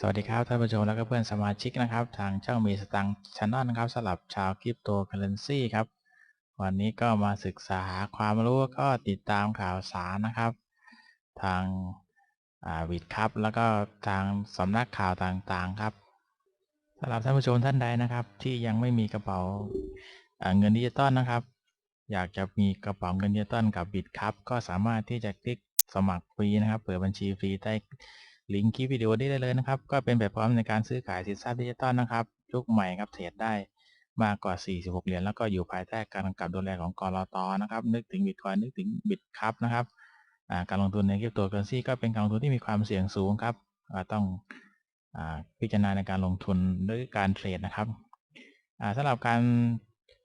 สวัสดีครับท่านผู้ชมและก็เพื่อนสมาชิกนะครับ ทางช่องมีสตังช n น e l นะครับสำหรับชาวคริปโตเคอเรนซีครับ วันนี้ก็มาศึกษาหาความรู้ก็ติดตามข่าวสารนะครับ ทางวิดครับแล้วก็ทางสำนักข่าวต่างๆครับสำหรับท่านผู้ชมท่านใดนะครับ ที่ยังไม่มีกระเป๋าเงินดิจิตอลนะครับ อยากจะมีกระเป๋าเงินดิจิตอลกับบิตครับก็สามารถที่จะคลิกสมัครฟรีนะครับ เปิดบัญชีฟรีใต้ ลิงก์คลิปวิดีโอนี้ได้เลยนะครับ ก็เป็นแบบพร้อมในการซื้อขายสินทรัพย์ดิจิตอลนะครับยุคใหม่ครับเทรดได้มากกว่า 46 เหรียญแล้วก็อยู่ภายใต้การกำกับดูแลของกรอตนะครับ นึกถึงบิตคอยนึกถึงบิตครับนะครับการลงทุนในคริปโตเคอเรนซีก็เป็นการลงทุนที่มีความเสี่ยงสูงครับต้องพิจารณาในการลงทุนด้วยการเทรดนะครับสำหรับการ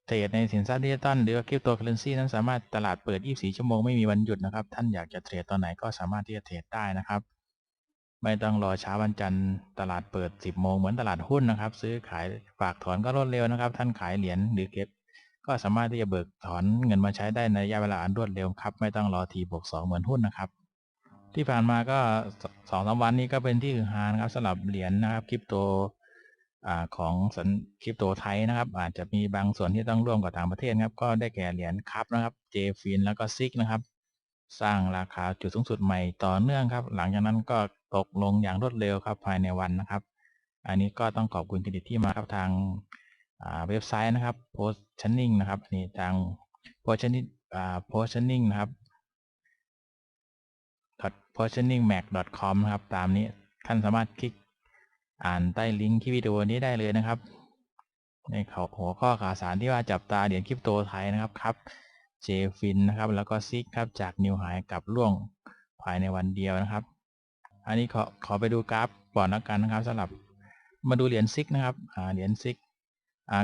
เทรดในสินทรัพย์ดิจิตอลหรือคริปโตเคอเรนซีนั้นสามารถตลาดเปิด 24 ชั่วโมงไม่มีวันหยุดนะครับ ท่านอยากจะเทรดตอนไหนก็สามารถที่จะเทรดได้นะครับ ไม่ต้องรอเช้าวันจันทร์ตลาดเปิด 10 โมงเหมือนตลาดหุ้นนะครับ ซื้อขายฝากถอนก็รวดเร็วนะครับ ท่านขายเหรียญหรือเก็บ ก็สามารถที่จะเบิกถอนเงินมาใช้ได้ในระยะเวลาอันรวดเร็วครับไม่ต้องรอทีบวก2เหมือนหุ้นนะครับ ที่ผ่านมาก็สองสาวันนี้ก็เป็นที่ฮือฮานะครับสำหรับเหรียญนะครับคริปโตของสันคริปโตไทยนะครับ อาจจะมีบางส่วนที่ต้องร่วมกับต่างประเทศครับก็ได้แก่เหรียญคับนะครับเจฟินแล้วก็ซิกนะครับ สร้างราคาจุดสูงสุดใหม่ต่อเนื่องครับ หลังจากนั้นก็ ตกลงอย่างรวดเร็วครับภายในวันนะครับ อันนี้ก็ต้องขอบคุณเครดิตที่มาครับทางเว็บไซต์นะครับ positioning นะครับนี่ทาง positioning positioning นะครับ positioningmac.com นะครับ ตามนี้ท่านสามารถคลิกอ่านใต้ลิงก์ที่วิดีโอนี้ได้เลยนะครับ ในหัวข้อข่าวสารที่ว่าจับตาเหรียญคริปโตไทยนะครับครับเจฟินนะครับ แล้วก็ซิกครับจากนิวไฮกับล่วงภายในวันเดียวนะครับ อันนี้ขอขอไปดูกราฟก่อนแล้วกันนะครับสำหรับมาดูเหรียญซิกนะครับเหรียญซิก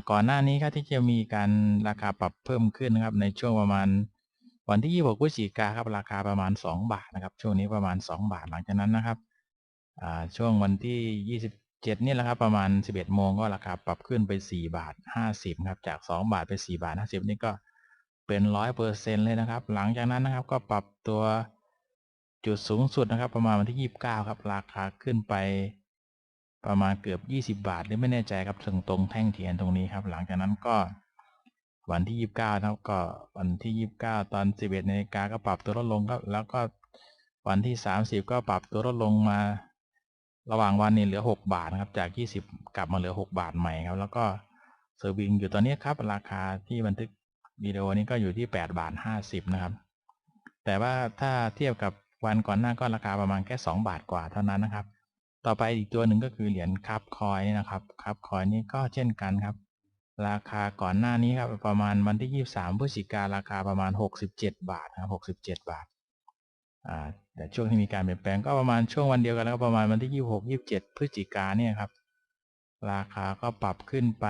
ก่อนหน้านี้ครับที่จะมีการราคาปรับเพิ่มขึ้นนะครับ ในช่วงประมาณวันที่ 26พฤศจิกาครับราคาประมาณ 2 บาทนะครับ ช่วงนี้ประมาณ 2 บาทหลังจากนั้นนะครับช่วงวันที่ 27นี่แหละครับประมาณ 11 โมงก็ราคาปรับขึ้นไป 4 บาท 50ครับจาก 2 บาทไป 4 บาท 50 นี่ก็เป็นร้อยเปอร์เซ็นเลยนะครับ หลังจากนั้นนะครับก็ปรับตัว จุดสูงสุดนะครับ ประมาณวันที่ 29 ครับ ราคาขึ้นไปประมาณเกือบ 20 บาท หรือไม่แน่ใจครับถึงตรงแท่งเทียนตรงนี้ครับ หลังจากนั้นก็วันที่ 29นะครับก็วันที่ 29 ตอน 11นาฬิกาก็ปรับตัวลดลงครับแล้วก็วันที่ 30 ก็ปรับตัวลดลงมา ระหว่างวันนี้เหลือ 6 บาทนะครับ จาก 20 กลับมาเหลือ 6 บาทใหม่ครับ แล้วก็เซอร์วิงอยู่ตอนนี้ครับ ราคาที่บันทึกวิดีโอนี้ก็อยู่ที่ 8 บาท 50 นะครับ แต่ว่าถ้าเทียบกับ วันก่อนหน้าก็ราคาประมาณแค่ 2 บาทกว่าเท่านั้นนะครับ ต่อไปอีกตัวหนึ่งก็คือเหรียญคับคอยนี่นะครับคับคอยนี่ก็เช่นกันครับ ราคาก่อนหน้านี้ครับประมาณวันที่ 23พฤศจิการาคาประมาณ 67 บาทนะครับ67 บาทอ่าแต่ช่วงที่มีการเปลี่ยนแปลงก็ประมาณช่วงวันเดียวกันแล้วก็ประมาณวันที่ 26 27 พฤศจิกาเนี่ยครับ ราคาก็ปรับขึ้นไป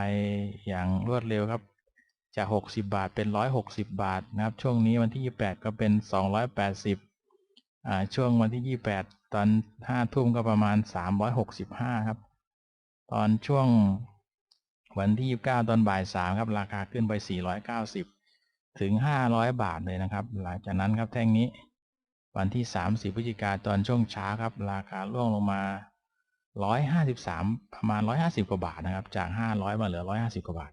อย่างรวดเร็วครับ จาก 60 บาทเป็น 160 บาทนะครับ ช่วงนี้วันที่ 28 ก็เป็น 280อ่า ช่วงวันที่ 28 ตอน5ทุ่มก็ประมาณ 365 ครับ ตอนช่วงวันที่ 29 ตอนบ่าย 3 ครับ ราคาขึ้นไป 490 ถึง 500 บาทเลยนะครับ หลังจากนั้นครับแท่งนี้ วันที่ 30 พฤศจิกาตอนช่วงเช้าครับ ราคาร่วงลงมา 153 ประมาณ 150 กว่าบาทนะครับ จาก 500 มาเหลือ 150 กว่าบาท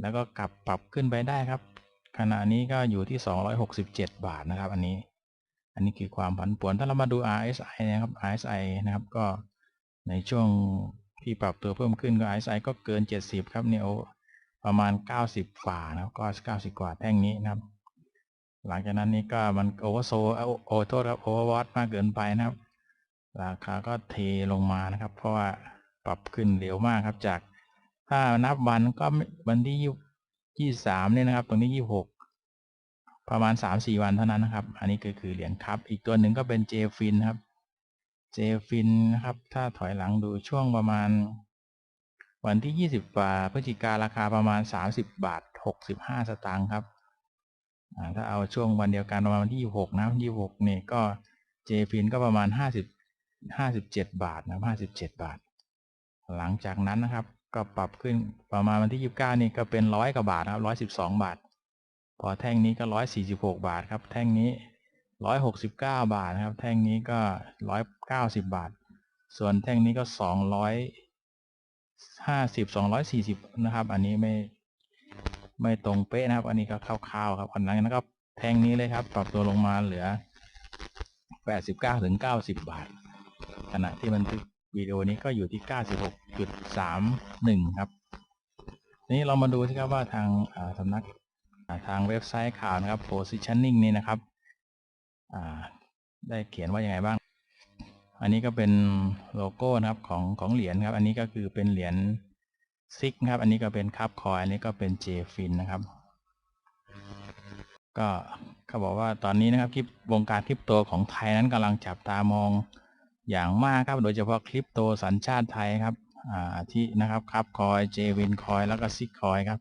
แล้วก็กลับปรับขึ้นไปได้ครับ ขณะนี้ก็อยู่ที่ 267 บาทนะครับ อันนี้ นนี้คือความผันผวนถ้าเรามาดู RSI นะครับ RSI นะครับก็ในช่วงที่ปรับตัวเพิ่มขึ้นก็ RSI ก็เกิน 70 ครับเนี่ยประมาณ 90ฝ่านะครับก็90 กว่าแท่งนี้นะครับ หลังจากนั้นนี่ก็มันโอเวอร์โซโอโทษครับโอเวอร์วอตมากเกินไปนะครับ ราคาก็เทลงมานะครับ เพราะว่าปรับขึ้นเร็วมากครับจากถ้านับวันก็วันที่ยี่สามเนี่ยนะครับ ตรงนี้ยี่หก ประมาณสามสี่วันเท่านั้นนะครับ อันนี้ก็คือเหรียญครับ อีกตัวหนึ่งก็เป็นเจฟินครับเจฟินนะครับ ถ้าถอยหลังดูช่วงประมาณ วันที่ยี่สิบกว่าพฤศจิการาคาประมาณสามสิบบาทหกสิบห้าสตางค์ครับ ถ้าเอาช่วงวันเดียวกันประมาณวันที่ยี่หกนะยี่หกเนี่ยก็เจฟินก็ประมาณห้าสิบห้าสิบเจ็ดบาทนะห้าสิบเจ็ดบาท หลังจากนั้นนะครับ ก็ปรับขึ้นประมาณวันที่ 29 นี่ก็เป็นร้อยกว่าบาทครับร้อยสิบสองบาท พอแท่งนี้ก็ร้อยสี่สิบหกบาทครับ แท่งนี้ร้อยหกสิบเก้าบาทนะครับ แท่งนี้ก็ร้อยเก้าสิบบาท ส่วนแท่งนี้ก็สองร้อยห้าสิบสองร้อยสี่สิบนะครับ อันนี้ไม่ไม่ตรงเป๊ะนะครับ อันนี้ก็คร่าวๆครับอันนั้นก็แท่งนี้เลยครับ ปรับตัวลงมาเหลือแปดสิบเก้าถึงเก้าสิบบาท ขณะที่บันวิดีโอนี้ก็อยู่ที่เก้าสิบหกจุดสามหนึ่งครับ นี้เรามาดูสิครับว่าทางสำนัก ทางเว็บไซต์ข่าวนะครับ positioning นี่นะครับได้เขียนว่ายังไงบ้าง อันนี้ก็เป็นโลโก้นะครับของของเหรียญครับ อันนี้ก็คือเป็นเหรียญซิกครับ อันนี้ก็เป็นคับคอยอันนี้ก็เป็นเจฟินนะครับ ก็เขาบอกว่าตอนนี้นะครับคลิปวงการคริปโตของไทยนั้นกำลังจับตามองอย่างมากครับ โดยเฉพาะคริปโตสัญชาติไทยครับที่นะครับคับคอยเจวินคอยแล้วก็ซิกคอยครับ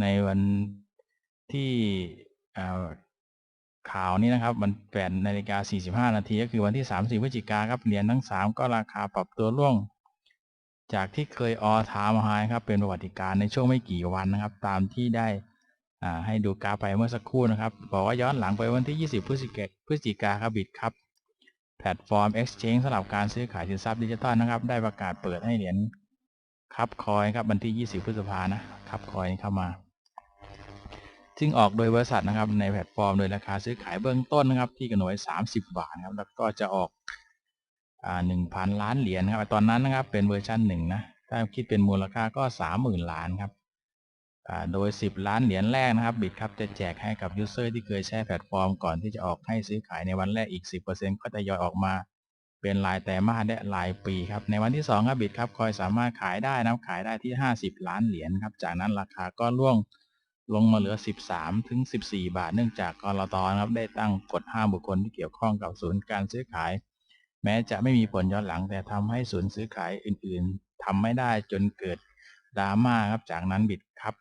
ในวัน ที่ข่าวนี้นะครับมันแปดนาฬิกา45 นาทีก็คือวันที่ 30พฤศจิกาครับเหรียญทั้ง 3 ก็ราคาปรับตัวร่วง จากที่เคยออทามไฮครับเป็นประวัติการในช่วงไม่กี่วันนะครับ ตามที่ได้ให้ดูกราฟไปเมื่อสักครู่นะครับ บอกว่าย้อนหลังไปวันที่ 20 พฤศจิกาพฤศจิกาครับบิตครับ แพลตฟอร์ม Exchange สำหรับการซื้อขายสินทรัพย์ดิจิทัลนะครับ ได้ประกาศเปิดให้เหรียญครับคอยครับวันที่ 20 พฤษภานะคับคอยเข้ามา ซึ่งออกโดยบริษัทนะครับในแพลตฟอร์มโดยราคาซื้อขายเบื้องต้นนะครับ ที่กำหนดไว้30 บาทครับแล้วก็จะออกอ่า1,000ล้านเหรียญครับตอนนั้นนะครับเป็นเวอร์ชันหนึ่งนะถ้าคิดเป็นมูลค่าก็30,000 ล้านครับโดย 10 ล้านเหรียญแรกนะครับบิตครับจะแจกให้กับยูเซอร์ที่เคยใช้แพลตฟอร์มก่อนที่จะออกให้ซื้อขายในวันแรกอีก 10%ก็จะยอยออกมาเป็นรายแต่มาสและรายปีครับในวันที่2ครับบิตครับคอยสามารถขายได้นะขายได้ที่ 50 ล้านเหรียญครับจากนั้นราคาก็ร่วง ลงมาเหลือ 13 ถึง 14 บาท เนื่องจากกรตนะครับได้ตั้งกฎห้ามบุคคลที่เกี่ยวข้องกับศูนย์การซื้อขาย แม้จะไม่มีผลย้อนหลังแต่ทำให้ศูนย์ซื้อขายอื่นๆทำไม่ได้จนเกิดดราม่าครับจากนั้นบิตครับ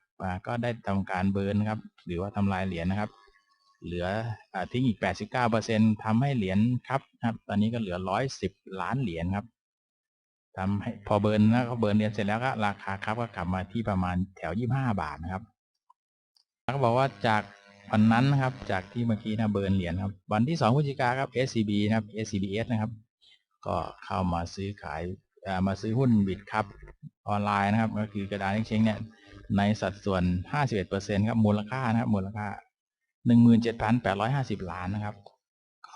ก็ได้ทำการเบิร์นครับหรือว่าทำลายเหรียญนะครับ เหลืออทิ้งอีก 89%ทำให้เหรียญครับครับ ตอนนี้ก็เหลือ 110 ล้านเหรียญครับทำให้พอเบิร์นนะก็เบิร์นเหรียญเสร็จแล้วก็ราคาครับก็กลับมาที่ประมาณแถว 25 บาทนะครับ แล้วก็บอกว่าจากวันนั้นนะครับ จากที่เมื่อกี้นะเบิร์นเหรียญครับ วันที่2พฤศจิกาครับ SCB นะครับ SCBS นะครับ ก็เข้ามาซื้อขายอ่ามาซื้อหุ้นบิตครับออนไลน์นะครับ ก็คือกระดาน exchange เนี่ยในสัดส่วน 51%ครับมูลค่านะครับมูลค่า 17,850 ล้านนะครับ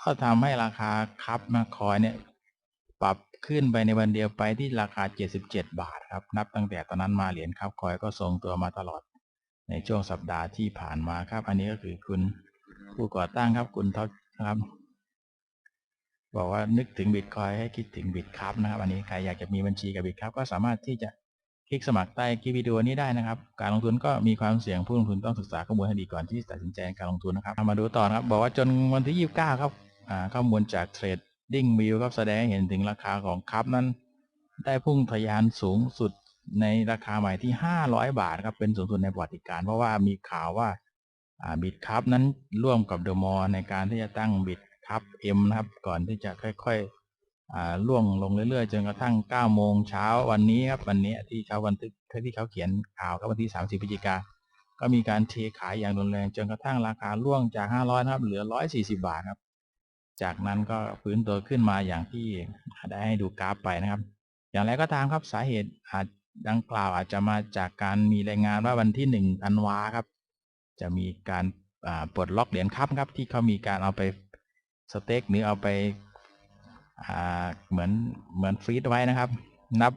ก็ทำให้ราคาครับมาคอยเนี่ยปรับขึ้นไปในวันเดียวไปที่ราคา 77 บาทครับ นับตั้งแต่ตอนนั้นมาเหรียญครับคอยก็ทรงตัวมาตลอด ในช่วงสัปดาห์ที่ผ่านมาครับ อันนี้ก็คือคุณผู้ก่อตั้งครับคุณท็อปครับ บอกว่านึกถึงบิตคอยให้คิดถึงบิตครับนะครับ อันนี้ใครอยากจะมีบัญชีกับบิตครับก็สามารถที่จะคลิกสมัครใต้คลิปวิดีโอนี้ได้นะครับ การลงทุนก็มีความเสี่ยงผู้ลงทุนต้องศึกษาข้อมูลให้ดีก่อนที่ตัดสินใจในการลงทุนนะครับมาดูต่อครับ บอกว่าจนวันที่ 29 ครับข้อมูลจาก Trading View ครับแสดงให้เห็นถึงราคาของครับนั้น ได้พุ่งทะยานสูงสุด ในราคาใหม่ที่ 500 บาทครับเป็นสูงสุดในประวัติการ เพราะว่ามีข่าวว่าบิตครับนั้นร่วมกับเดอะมอลในการที่จะตั้งบิตครับ M นะครับ ก่อนที่จะค่อยๆล่วงลงเรื่อยๆ จนกระทั่ง 9 โมงเช้าวันนี้ครับวันนี้ที่เขาบันทึกที่เขาเขียนข่าวครับวันที่ 30พฤศจิกาก็มีการเทขายอย่างรุนแรงจนกระทั่งราคาร่วงจาก 500 นะครับ เหลือ 140 บาทครับ จากนั้นก็ฟื้นตัวขึ้นมาอย่างที่ได้ให้ดูกราฟไปนะครับ อย่างไรก็ตามครับสาเหตุอาจ ดังกล่าวอาจจะมาจากการมีรายงานว่าวันที่1ธันวาครับ จะมีการปลดล็อกเหรียญครับครับ ที่เขามีการเอาไปสเต็กหรือเอาไปาเหมือนเหมือนฟรีดไว้นะครับ นับ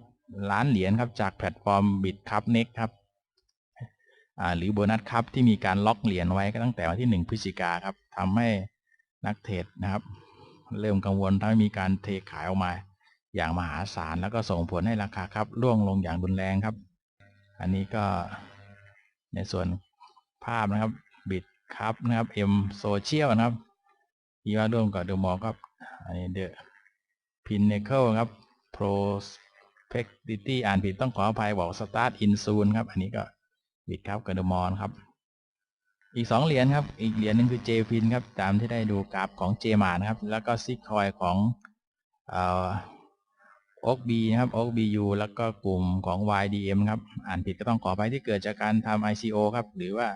ล้านเหรียญครับจากแพลตฟอร์มบิตครับเน็กครับหรือโบนัสครับที่มีการล็อกเหรียญไว้ก็ตั้งแต่วันที่ 1พฤศจิกาครับทำให้นักเทรดนะครับ เริ่มกังวลทำให้มีการเทขายออกมา อย่างมหาศาลแล้วก็ส่งผลให้ราคาครับร่วงลงอย่างรุนแรงครับ อันนี้ก็ในส่วนภาพนะครับบิตครับนะครับ M Social นะครับที่ว่าร่วมกับเดอะมอลครับอันนี้เดอะพินเนเคิลครับ Prospectity อ่านผิดต้องขออภัยบอก Start in Soon ครับ อันนี้ก็บิตครับกับเดอะมอลครับ อีกสองเหรียญครับ อีกเหรียญหนึ่งคือ JPIN ครับ ตามที่ได้ดูกราฟของ j m a นะครับ แล้วก็ซิกคอยของเอ่อ โอ๊กบีนะครับโอ๊กบียูแล้วก็กลุ่มของ YDM ครับ อ่านผิดก็ต้องขอไปที่เกิดจากการทำ ICO ครับ หรือว่า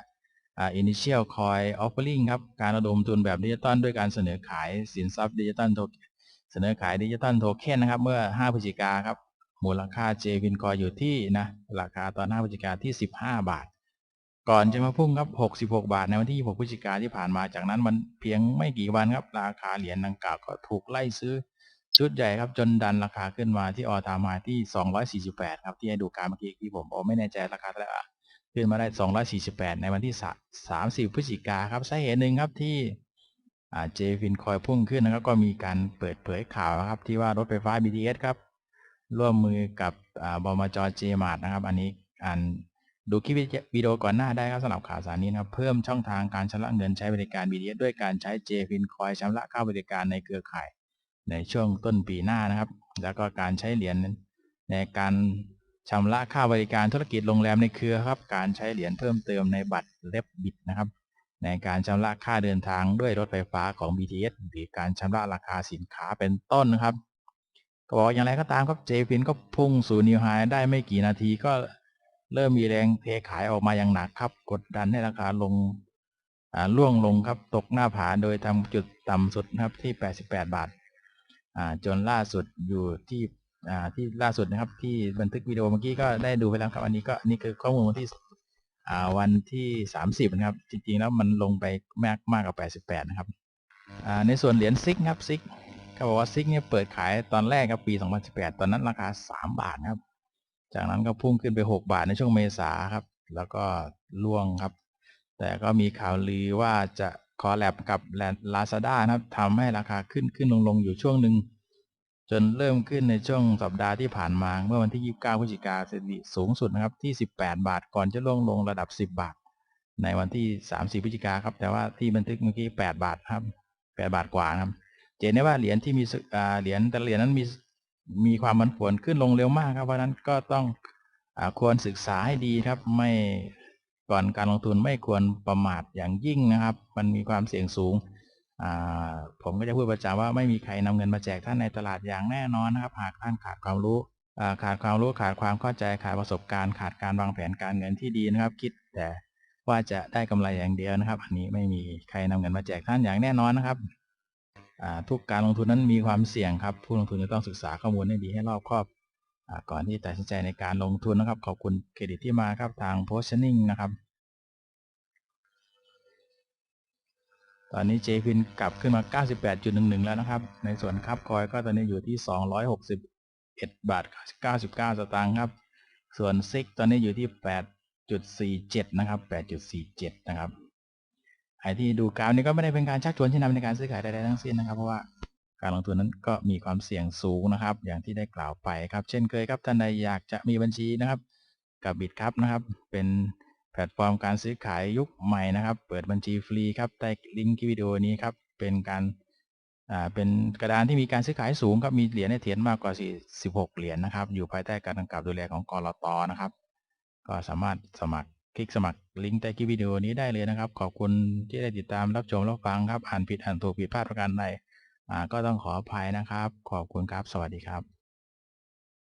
อ่า Initial Coin Offering ครับ การระดมทุนแบบดิจิตอลด้วยการเสนอขายสินทรัพย์ดิจิตอลเสนอขายดิจิตอลโทเค็นนะครับ เมื่อ 5พฤศจิกาครับ มูลค่า j v i n Coin อยู่ที่นะ ราคาตอน 5พฤศจิกาที่ 15 บาท ก่อนจะมาพุ่งครับ 66 บาทในวันที่ 26 พฤศจิกาที่ผ่านมา จากนั้นมันเพียงไม่กี่วันครับ ราคาเหรียญดังกล่าวก็ถูกไล่ซื้อ ชุดใหญ่ครับจนดันราคาขึ้นมาที่ออทามายที่ 248 ครับที่ให้ดูการเมื่อกี้ที่ผมโอไม่แน่ใจราคาเท่าไหร่ขึ้นมาได้ 248 ในวันที่ 30 พฤศจิกาครับสาเหตุหนึ่งครับที่เจฟินคอยพุ่งขึ้นนะครับก็มีการเปิดเผยข่าวนะครับที่ว่ารถไฟฟ้า BTS ครับร่วมมือกับบมจเจมาร์นะครับ อันนี้อ่านดูคลิปวิดีโอก่อนหน้าได้ครับสำหรับข่าวสารนี้นะครับเพิ่มช่องทางการชำระเงินใช้บริการ BTS ด้วยการใช้ JFIN คอยชำระค่าบริการในเครือข่าย ในช่วงต้นปีหน้านะครับ แล้วก็การใช้เหรียญในการชำระค่าบริการธุรกิจโรงแรมในเครือครับ การใช้เหรียญเพิ่มเติมในบัตรเล็บบิดนะครับ ในการชำระค่าเดินทางด้วยรถไฟฟ้าของ BTS หรือการชำระราคาสินค้าเป็นต้นนะครับ ก็บอกอย่างไรก็ตามครับ JFIN ก็พุ่งสู่นิวไฮได้ไม่กี่นาทีก็เริ่มมีแรงเทขายออกมาอย่างหนักครับ กดดันให้ราคาลงล่วงลงครับตกหน้าผาโดยทำจุดต่ำสุดนะครับที่ 88 บาท จนล่าสุดอยู่ที่ที่ล่าสุดนะครับที่บันทึกวิดีโอเมื่อกี้ก็ได้ดูไปแล้วครับ อันนี้ก็นี่คือข้อมูลวันที่วันที่ 30 นะครับ จริงๆแล้วมันลงไปมากมากกว่า 88 นะครับในส่วนเหรียญซิกครับซิกเขาบอกว่าซิกเนี่ยเปิดขายตอนแรกครับปี 2018 ตอนนั้นราคา 3 บาทครับ จากนั้นก็พุ่งขึ้นไป 6 บาทในช่วงเมษาครับ แล้วก็ล่วงครับ แต่ก็มีข่าวลือว่าจะ คอลแลบกับลาซาด้านะครับทำให้ราคาขึ้นขึ้นลงลงอยู่ช่วงหนึ่งจนเริ่มขึ้นในช่วงสัปดาห์ที่ผ่านมา เมื่อวันที่ 29 พฤศจิกาสถิติสูงสุดนะครับที่ 18 บาท ก่อนจะลงลงระดับ 10 บาท ในวันที่ 30 พฤศจิกาครับ แต่ว่าที่บันทึกเมื่อกี้ 8 บาทครับ 8 บาทกว่าครับเจนได้ว่าเหรียญที่มีเหรียญแต่เหรียญนั้นมีมีความมันผวนขึ้นลงเร็วมากครับเพราะนั้นก็ต้องอควรศึกษาให้ดีครับไม่ ก่อนการลงทุนไม่ควรประมาทอย่างยิ่งนะครับ มันมีความเสี่ยงสูง ผมก็จะพูดประจำว่าไม่มีใครนำเงินมาแจกท่านในตลาดอย่างแน่นอนนะครับ หากท่านขาดความรู้ขาดความรู้ขาดความเข้าใจขาดประสบการณ์ ขาดการวางแผนการเงินที่ดีนะครับ คิดแต่ว่าจะได้กำไรอย่างเดียวนะครับ อันนี้ไม่มีใครนำเงินมาแจกท่านอย่างแน่นอนนะครับทุกการลงทุนนั้นมีความเสี่ยงครับ ผู้ลงทุนจะต้องศึกษาข้อมูลให้ดีให้รอบคอบก่อนที่ตัดสินใจในการลงทุนนะครับ ขอบคุณเครดิตที่มาครับทาง positioning นะครับ ตอนนี้เจฟินกลับขึ้นมา 98.11 แล้วนะครับ ในส่วนคับคอยก็ตอนนี้อยู่ที่ 261 บาท 99 สตางค์ครับ ส่วนซิกตอนนี้อยู่ที่ 8.47 นะครับ 8.47 นะครับใครที่ดูกราฟนี้ก็ไม่ได้เป็นการชักชวนที่นำในการซื้อขายใดๆทั้งสิ้นนะครับ เพราะว่าการลงทุนนั้นก็มีความเสี่ยงสูงนะครับ อย่างที่ได้กล่าวไปครับ เช่นเคยครับท่านใดอยากจะมีบัญชีนะครับ กับบิตครับนะครับ เป็น แพลตฟอร์มการซื้อขายยุคใหม่นะครับ เปิดบัญชีฟรีครับใต้ลิงก์วิดีโอนี้ครับเป็นการอ่าเป็นกระดานที่มีการซื้อขายสูงครับมีเหรียญในเถียนมากกว่า 46 เหรียญนะครับ อยู่ภายใต้การกำกับดูแลของกรตนะครับ ก็สามารถสมัครคลิกสมัครลิงก์ใต้คลิปวิดีโอนี้ได้เลยนะครับ ขอบคุณที่ได้ติดตามรับชมรับฟังครับอ่านผิดอ่านถูกผิดพลาดประการใดก็ต้องขออภัยนะครับ ขอบคุณครับ สวัสดีครับ